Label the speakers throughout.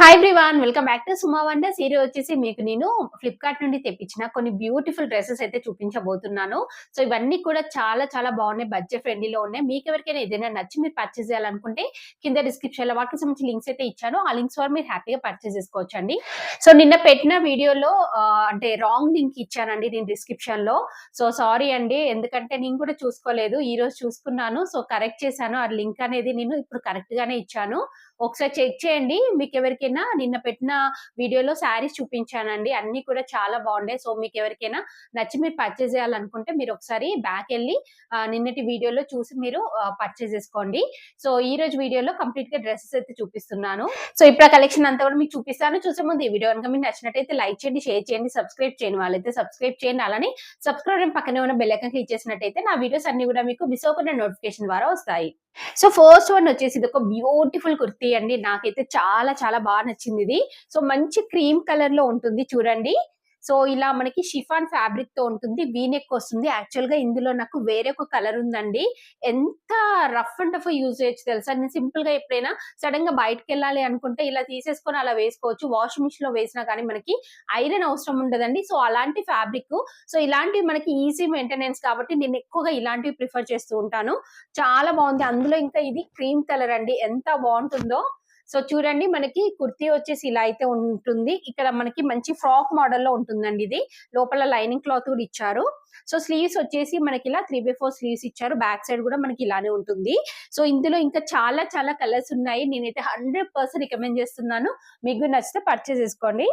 Speaker 1: Hi everyone welcome back to Suma wonders ఈ రోజు వచ్చేసి మీకు నేను ఫ్లిప్కార్ట్ నుండి తెప్పించిన కొన్ని బ్యూటిఫుల్ డ్రెస్సెస్ అయితే చూపించబోతున్నాను. సో ఇవన్నీ కూడా చాలా చాలా బాగున్నాయి బడ్జెట్ ఫ్రెండ్లీలో ఉన్నాయి. మీకు ఎవరికైనా ఏదైనా నచ్చి మీరు పర్చేస్ చేయాలనుకుంటే కింద డిస్క్రిప్షన్లో వాటికి సంబంధించి లింక్స్ అయితే ఇచ్చాను. ఆ లింక్స్ ద్వారా మీరు హ్యాపీగా పర్చేస్ చేసుకోవచ్చు అండి సో నిన్న పెట్టిన వీడియోలో అంటే రాంగ్ లింక్ ఇచ్చానండి నేను డిస్క్రిప్షన్లో. సో సారీ అండి ఎందుకంటే నేను కూడా చూసుకోలేదు ఈ రోజు చూసుకున్నాను. సో కరెక్ట్ చేశాను. ఆ లింక్ అనేది నేను ఇప్పుడు కరెక్ట్ గానే ఇచ్చాను. ఒకసారి చెక్ చేయండి. మీకు ఎవరికైనా నిన్న పెట్టిన వీడియోలో శారీస్ చూపించానండి. అన్ని కూడా చాలా బాగుంటాయి సో మీకు ఎవరికైనా నచ్చి మీరు పర్చేస్ చేయాలనుకుంటే మీరు ఒకసారి బ్యాక్ వెళ్ళి నిన్నటి వీడియోలో చూసి మీరు పర్చేస్ చేసుకోండి. సో ఈ రోజు వీడియోలో కంప్లీట్గా డ్రెస్సెస్ అయితే చూపిస్తున్నాను. సో ఇప్పుడు కలెక్షన్ అంతా కూడా మీకు చూపిస్తాను. చూసే ముందు ఈ వీడియో కనుక మీకు నచ్చినట్టయితే లైక్ చేయండి షేర్ చేయండి సబ్స్క్రైబ్ చేయండి వాళ్ళైతే సబ్స్క్రైబ్ చేయండి. అలానే సబ్స్క్రైబ్ పక్కనే ఉన్న బెల్ క్లిక్ చేసినట్టయితే నా వీడియోస్ అన్ని కూడా మీకు మిస్ అవ్వకుండా నోటిఫికేషన్ ద్వారా వస్తాయి. సో ఫస్ట్ వన్ వచ్చేసి ఇది ఒక బ్యూటిఫుల్ కుర్తీ. అండి. నాకైతే చాలా చాలా బాగా నచ్చింది ఇది. సో మంచి క్రీమ్ కలర్లో ఉంటుంది చూడండి. సో ఇలా మనకి షిఫాన్ ఫ్యాబ్రిక్తో ఉంటుంది వీనెక్ వస్తుంది. యాక్చువల్గా ఇందులో నాకు వేరే ఒక కలర్ ఉందండి. ఎంత రఫ్ అండ్ టఫ్ యూజ్ చేయొచ్చు తెలుసా? నేను సింపుల్గా ఎప్పుడైనా సడన్గా బయటకు వెళ్ళాలి అనుకుంటే ఇలా తీసేసుకొని అలా వేసుకోవచ్చు. వాషింగ్ మిషన్లో వేసినా కానీ మనకి ఐరన్ అవసరం ఉండదండి. సో అలాంటి ఫ్యాబ్రిక్ సో ఇలాంటివి మనకి ఈజీ మెయింటెనెన్స్ కాబట్టి నేను ఎక్కువగా ఇలాంటివి ప్రిఫర్ చేస్తూ ఉంటాను. చాలా బాగుంది. అందులో ఇంకా ఇది క్రీమ్ కలర్ అండి. ఎంత బాగుంటుందో సో చూడండి మనకి కుర్తీ వచ్చేసి ఇలా అయితే ఉంటుంది. ఇక్కడ మనకి మంచి ఫ్రాక్ మోడల్లో ఉంటుందండి ఇది. లోపల లైనింగ్ క్లాత్ కూడా ఇచ్చారు. సో స్లీవ్స్ వచ్చేసి మనకి ఇలా త్రీ బై ఫోర్ స్లీవ్స్ ఇచ్చారు. బ్యాక్ సైడ్ కూడా మనకి ఇలానే ఉంటుంది. సో ఇందులో ఇంకా చాలా చాలా కలర్స్ ఉన్నాయి. నేనైతే హండ్రెడ్ పర్సెంట్ రికమెండ్ చేస్తున్నాను. మీకు నచ్చితే పర్చేస్ చేసుకోండి.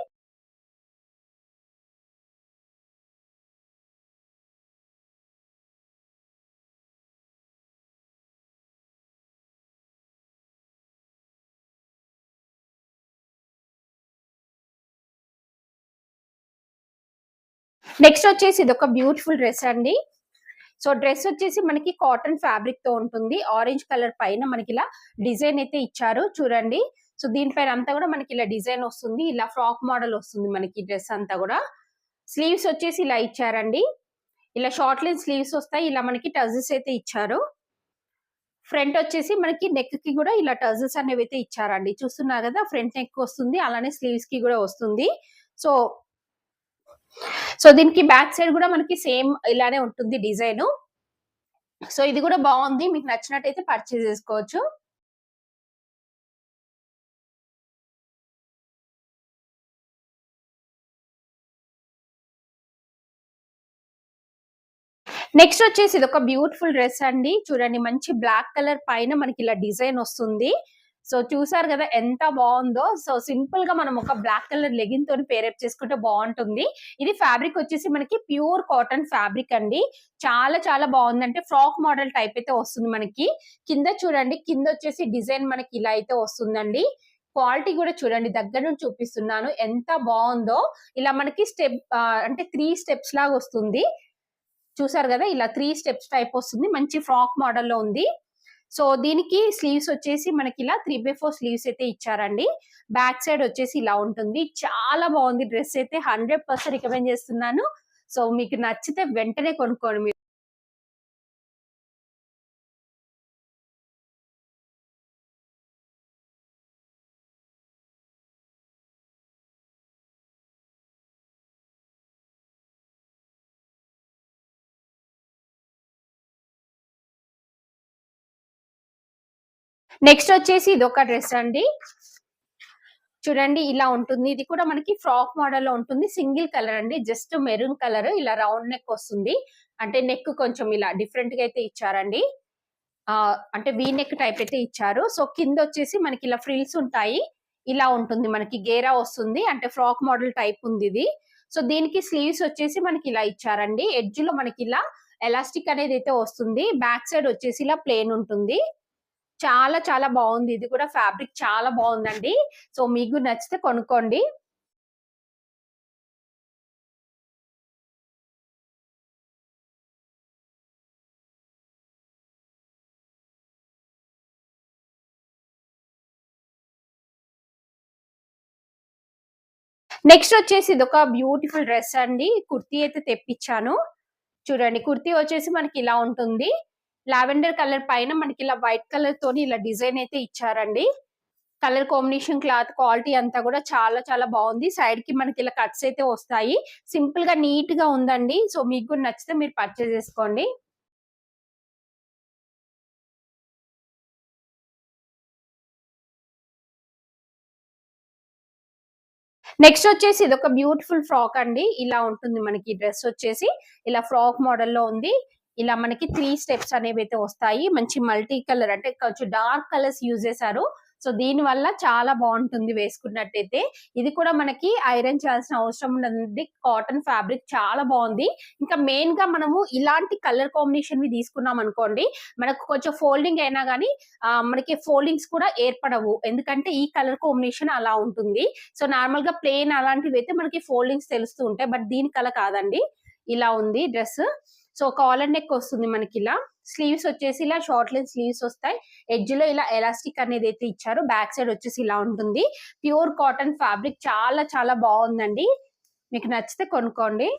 Speaker 1: నెక్స్ట్ వచ్చేసి ఇది ఒక బ్యూటిఫుల్ డ్రెస్ అండి. సో డ్రెస్ వచ్చేసి మనకి కాటన్ ఫ్యాబ్రిక్తో ఉంటుంది. ఆరెంజ్ కలర్ పైన మనకి ఇలా డిజైన్ అయితే ఇచ్చారు. చూడండి. సో దీనిపైన అంతా కూడా మనకి ఇలా డిజైన్ వస్తుంది. ఇలా ఫ్రాక్ మోడల్ వస్తుంది మనకి డ్రెస్ అంతా కూడా. స్లీవ్స్ వచ్చేసి ఇలా ఇచ్చారండి. ఇలా షార్ట్ లెన్ స్లీవ్స్ వస్తాయి. ఇలా మనకి టజెస్ అయితే ఇచ్చారు. ఫ్రంట్ వచ్చేసి మనకి నెక్కి కూడా ఇలా టజెస్ అనేవి అయితే ఇచ్చారండి. చూస్తున్నారు కదా ఫ్రంట్ నెక్ వస్తుంది. అలానే స్లీవ్స్కి కూడా వస్తుంది. సో సో దీనికి బ్యాక్ సైడ్ కూడా మనకి సేమ్ ఇలానే ఉంటుంది డిజైన్. సో ఇది కూడా బాగుంది. మీకు నచ్చినట్టయితే పర్చేస్ చేసుకోవచ్చు. నెక్స్ట్ వచ్చేసి ఇది ఒక బ్యూటిఫుల్ డ్రెస్ అండి. చూడండి మంచి బ్లాక్ కలర్ పైన మనకి ఇలా డిజైన్ వస్తుంది. సో చూసారు కదా ఎంత బాగుందో. సో సింపుల్గా మనం ఒక బ్లాక్ కలర్ లెగిన్ తోని పేరప్ చేసుకుంటే బాగుంటుంది. ఇది ఫ్యాబ్రిక్ వచ్చేసి మనకి ప్యూర్ కాటన్ ఫ్యాబ్రిక్ అండి. చాలా చాలా బాగుంది అంటే ఫ్రాక్ మోడల్ టైప్ అయితే వస్తుంది మనకి. కింద చూడండి కింద వచ్చేసి డిజైన్ మనకి ఇలా అయితే వస్తుందండి. క్వాలిటీ కూడా చూడండి దగ్గర నుంచి చూపిస్తున్నాను. ఎంత బాగుందో. ఇలా మనకి స్టెప్ అంటే త్రీ స్టెప్స్ లాగా వస్తుంది. చూసారు కదా ఇలా త్రీ స్టెప్స్ టైప్ వస్తుంది. మంచి ఫ్రాక్ మోడల్లో ఉంది. సో దీనికి స్లీవ్స్ వచ్చేసి మనకి ఇలా త్రీ బై ఫోర్ స్లీవ్స్ అయితే ఇచ్చారండి. బ్యాక్ సైడ్ వచ్చేసి ఇలా ఉంటుంది. చాలా బాగుంది డ్రెస్ అయితే. హండ్రెడ్ పర్సెంట్ రికమెండ్ చేస్తున్నాను. సో మీకు నచ్చితే వెంటనే కొనుక్కోండి. నెక్స్ట్ వచ్చేసి ఇది ఒక డ్రెస్ అండి. చూడండి ఇలా ఉంటుంది. ఇది కూడా మనకి ఫ్రాక్ మోడల్లో ఉంటుంది. సింగిల్ కలర్ అండి. జస్ట్ మెరూన్ కలర్ ఇలా రౌండ్ నెక్ వస్తుంది. అంటే నెక్ కొంచెం ఇలా డిఫరెంట్గా అయితే ఇచ్చారండి. ఆ అంటే వీ నెక్ టైప్ అయితే ఇచ్చారు. సో కింద వచ్చేసి మనకి ఇలా ఫ్రిల్స్ ఉంటాయి. ఇలా ఉంటుంది. మనకి గేరా వస్తుంది. అంటే ఫ్రాక్ మోడల్ టైప్ ఉంది ఇది. సో దీనికి స్లీవ్స్ వచ్చేసి మనకి ఇలా ఇచ్చారండి. ఎడ్జ్లో మనకి ఇలా ఎలాస్టిక్ అనేది అయితే వస్తుంది. బ్యాక్ సైడ్ వచ్చేసి ఇలా ప్లేన్ ఉంటుంది. చాలా చాలా బాగుంది. ఇది కూడా ఫ్యాబ్రిక్ చాలా బాగుందండి. సో మీకు నచ్చితే కొనుక్కోండి. నెక్స్ట్ వచ్చేసి ఇది ఒక బ్యూటిఫుల్ డ్రెస్ అండి. కుర్తీ అయితే తెప్పించాను. చూడండి కుర్తీ వచ్చేసి మనకి ఇలా ఉంటుంది. లావెండర్ కలర్ పైన మనకి ఇలా వైట్ కలర్ తోని ఇలా డిజైన్ అయితే ఇచ్చారండి. కలర్ కాంబినేషన్ క్లాత్ క్వాలిటీ అంతా కూడా చాలా చాలా బాగుంది. సైడ్కి మనకి ఇలా కట్స్ అయితే వస్తాయి. సింపుల్గా నీట్గా ఉందండి. సో మీకు కూడా నచ్చితే మీరు పర్చేస్ చేసుకోండి. నెక్స్ట్ వచ్చేసి ఇది ఒక బ్యూటిఫుల్ ఫ్రాక్ అండి. ఇలా ఉంటుంది మనకి డ్రెస్ వచ్చేసి. ఇలా ఫ్రాక్ మోడల్లో ఉంది. ఇలా మనకి త్రీ స్టెప్స్ అనేవి అయితే వస్తాయి. మంచి మల్టీ కలర్ అంటే కొంచెం డార్క్ కలర్స్ యూజ్ చేశారు. సో దీని వల్ల చాలా బాగుంటుంది వేసుకున్నట్టయితే. ఇది కూడా మనకి ఐరన్ చేయాల్సిన అవసరం ఉండదు కాటన్ ఫ్యాబ్రిక్ చాలా బాగుంది. ఇంకా మెయిన్గా మనము ఇలాంటి కలర్ కాంబినేషన్ వి తీసుకున్నాం అనుకోండి మనకు కొంచెం ఫోల్డింగ్ అయినా కానీ మనకి ఫోల్డింగ్స్ కూడా ఏర్పడవు. ఎందుకంటే ఈ కలర్ కాంబినేషన్ అలా ఉంటుంది. సో నార్మల్గా ప్లేన్ అలాంటివి అయితే మనకి ఫోల్డింగ్స్ తెలుస్తూ ఉంటాయి. బట్ దీని కల కాదండి. ఇలా ఉంది డ్రెస్. సో కాలర్ నెక్ వస్తుంది మనకి ఇలా స్లీవ్స్ వచ్చేసి ఇలా షార్ట్ లెన్ స్లీవ్స్ వస్తాయి. ఎడ్జ్లో ఇలా ఎలాస్టిక్ అనేది అయితే ఇచ్చారు బ్యాక్ సైడ్ వచ్చేసి ఇలా ఉంటుంది. ప్యూర్ కాటన్ ఫ్యాబ్రిక్ చాలా చాలా బాగుందండి. మీకు నచ్చితే కొనుక్కోండి.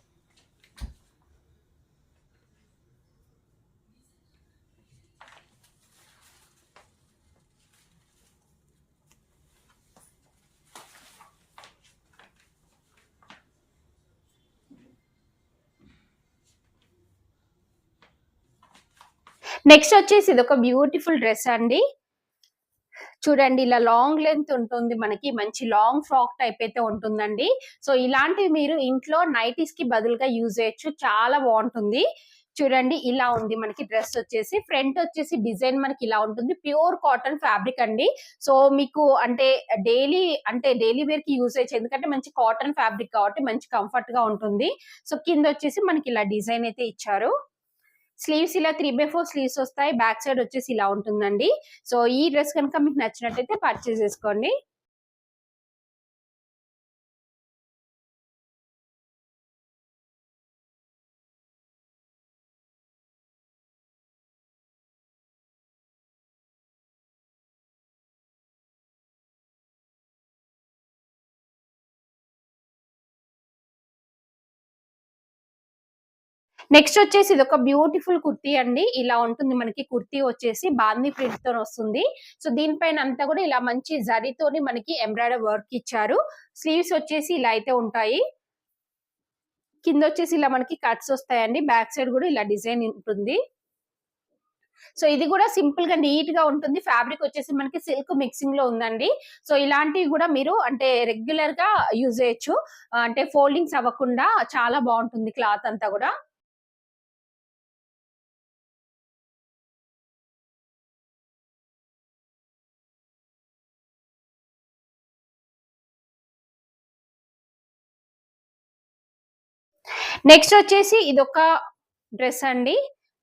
Speaker 1: నెక్స్ట్ వచ్చేసి ఇది ఒక బ్యూటిఫుల్ డ్రెస్ అండి. చూడండి ఇలా లాంగ్ లెంత్ ఉంటుంది మనకి మంచి లాంగ్ ఫ్రాక్ టైప్ అయితే ఉంటుందండి. సో ఇలాంటివి మీరు ఇంట్లో నైటీస్కి బదులుగా యూజ్ చేయొచ్చు. చాలా బాగుంటుంది. చూడండి ఇలా ఉంది మనకి డ్రెస్ వచ్చేసి. ఫ్రంట్ వచ్చేసి డిజైన్ మనకి ఇలా ఉంటుంది. ప్యూర్ కాటన్ ఫ్యాబ్రిక్ అండి. సో మీకు అంటే డైలీ అంటే డైలీ వేర్కి యూజ్ చేయొచ్చు. ఎందుకంటే మంచి కాటన్ ఫ్యాబ్రిక్ కాబట్టి మంచి కంఫర్ట్గా ఉంటుంది. సో కింద వచ్చేసి మనకి ఇలా డిజైన్ అయితే ఇచ్చారు. స్లీవ్స్ ఇలా త్రీ బై ఫోర్ స్లీవ్స్ వస్తాయి. బ్యాక్ సైడ్ వచ్చేసి ఇలా ఉంటుందండి. సో ఈ డ్రెస్ కనుక మీకు నచ్చినట్టయితే పర్చేస్ చేసుకోండి. నెక్స్ట్ వచ్చేసి ఇది ఒక బ్యూటిఫుల్ కుర్తీ అండి. ఇలా ఉంటుంది మనకి. కుర్తీ వచ్చేసి బాందీ ప్రింట్తో వస్తుంది. సో దీనిపైన అంతా కూడా ఇలా మంచి జరీతోని మనకి ఎంబ్రాయిడరీ వర్క్ ఇచ్చారు. స్లీవ్స్ వచ్చేసి ఇలా అయితే ఉంటాయి. కింద వచ్చేసి ఇలా మనకి కట్స్ వస్తాయండి. బ్యాక్ సైడ్ కూడా ఇలా డిజైన్ ఉంటుంది. సో ఇది కూడా సింపుల్గా నీట్గా ఉంటుంది. ఫ్యాబ్రిక్ వచ్చేసి మనకి సిల్క్ మిక్సింగ్లో ఉందండి. సో ఇలాంటివి కూడా మీరు అంటే రెగ్యులర్గా యూజ్ చేయొచ్చు. అంటే ఫోల్డింగ్స్ అవ్వకుండా చాలా బాగుంటుంది క్లాత్ అంతా కూడా. నెక్స్ట్ వచ్చేసి ఇది ఒక డ్రెస్ అండి.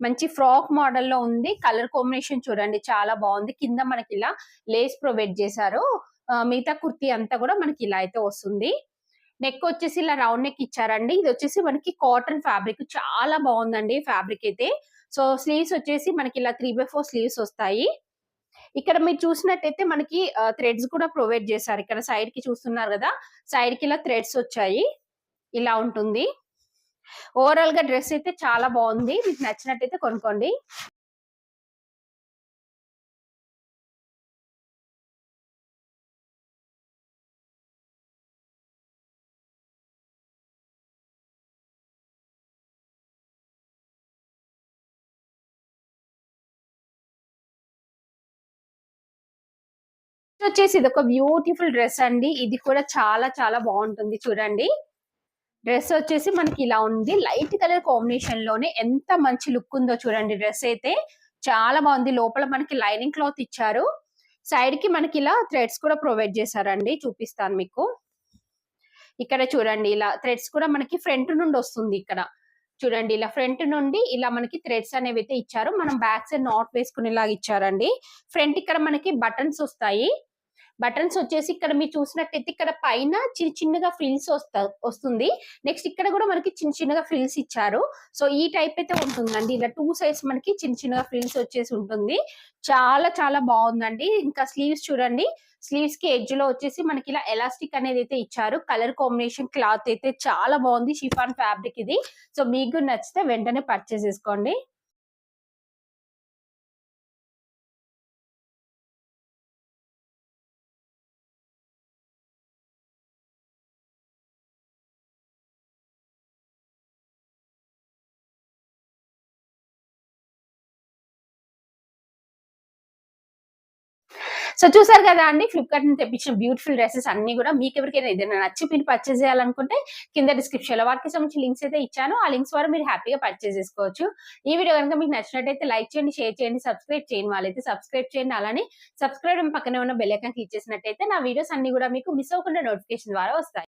Speaker 1: మంచి ఫ్రాక్ మోడల్లో ఉంది. కలర్ కాంబినేషన్ చూడండి చాలా బాగుంది. కింద మనకి ఇలా లేస్ ప్రొవైడ్ చేశారు. మిగతా కుర్తీ అంతా కూడా మనకి ఇలా అయితే వస్తుంది. నెక్ వచ్చేసి ఇలా రౌండ్ నెక్ ఇచ్చారండి. ఇది వచ్చేసి మనకి కాటన్ ఫ్యాబ్రిక్. చాలా బాగుందండి ఫ్యాబ్రిక్ అయితే. సో స్లీవ్స్ వచ్చేసి మనకి ఇలా త్రీ బై ఫోర్ స్లీవ్స్ వస్తాయి. ఇక్కడ మీరు చూసినట్టయితే మనకి థ్రెడ్స్ కూడా ప్రొవైడ్ చేశారు. ఇక్కడ సైడ్కి చూస్తున్నారు కదా సైడ్కి ఇలా థ్రెడ్స్ వచ్చాయి. ఇలా ఉంటుంది. ఓవరాల్గా డ్రెస్ అయితే చాలా బాగుంది. మీకు నచ్చినట్టయితే కొనుక్కోండి. వచ్చేసి ఇది ఒక బ్యూటిఫుల్ డ్రెస్ అండి. ఇది కూడా చాలా చాలా బాగుంటుంది. చూడండి. డ్రెస్ వచ్చేసి మనకి ఇలా ఉంది. లైట్ కలర్ కాంబినేషన్లోనే ఎంత మంచి లుక్ ఉందో చూడండి డ్రెస్ అయితే. చాలా బాగుంది. లోపల మనకి లైనింగ్ క్లాత్ ఇచ్చారు. సైడ్కి మనకి ఇలా థ్రెడ్స్ కూడా ప్రొవైడ్ చేశారండి. చూపిస్తాను మీకు. ఇక్కడ చూడండి ఇలా థ్రెడ్స్ కూడా మనకి ఫ్రంట్ నుండి వస్తుంది ఇక్కడ. చూడండి ఇలా ఫ్రంట్ నుండి ఇలా మనకి థ్రెడ్స్ అనేవి అయితే ఇచ్చారు. మనం బ్యాక్ సైడ్ నాట్ వేసుకునేలాగా ఇచ్చారండి. ఫ్రంట్ ఇక్కడ మనకి బటన్స్ వస్తాయి. బటన్స్ వచ్చేసి ఇక్కడ మీరు చూసినట్టయితే ఇక్కడ పైన చిన్న చిన్నగా ఫ్రిల్స్ వస్తా వస్తుంది. నెక్స్ట్ ఇక్కడ కూడా మనకి చిన్న చిన్నగా ఫ్రిల్స్ ఇచ్చారు. సో ఈ టైప్ అయితే ఉంటుందండి. ఇలా టూ సైడ్స్ మనకి చిన్న చిన్నగా ఫ్రిల్స్ వచ్చేసి ఉంటుంది. చాలా చాలా బాగుందండి. ఇంకా స్లీవ్స్ చూడండి. స్లీవ్స్కి ఎడ్జ్లో వచ్చేసి మనకి ఇలా ఎలాస్టిక్ అనేది అయితే ఇచ్చారు. కలర్ కాంబినేషన్ క్లాత్ అయితే చాలా బాగుంది. షిఫాన్ ఫ్యాబ్రిక్ ఇది. సో మీకు నచ్చితే వెంటనే పర్చేస్ చేసుకోండి. సో చూసారు కదా అండి ఫ్లిప్కార్ట్ నుంచి తెప్పించిన బ్యూటిఫుల్ డ్రెస్సెస్ అన్ని కూడా మీకు ఎవరికైనా ఏదైనా నచ్చి మీరు పర్చేస్ చేయాలనుకుంటే కింద డిస్క్రిప్షన్లో వాటికి సంబంధించి లింక్స్ అయితే ఇచ్చాను. ఆ లింక్స్ ద్వారా మీరు హ్యాపీగా పర్చేస్ చేసుకోవచ్చు. ఈ వీడియో కనుక మీకు నచ్చినట్టయితే లైక్ చేయండి షేర్ చేయండి సబ్స్క్రైబ్ చేయండి వాళ్ళైతే సబ్స్క్రైబ్ చేయండి. అలానే సబ్స్క్రైబ్ పక్కనే ఉన్న బెల్ ఐకాన్ క్లిక్ చేసినట్టయితే నా వీడియోస్ అన్ని కూడా మీకు మిస్ అవ్వకుండా నోటిఫికేషన్ ద్వారా వస్తాయి.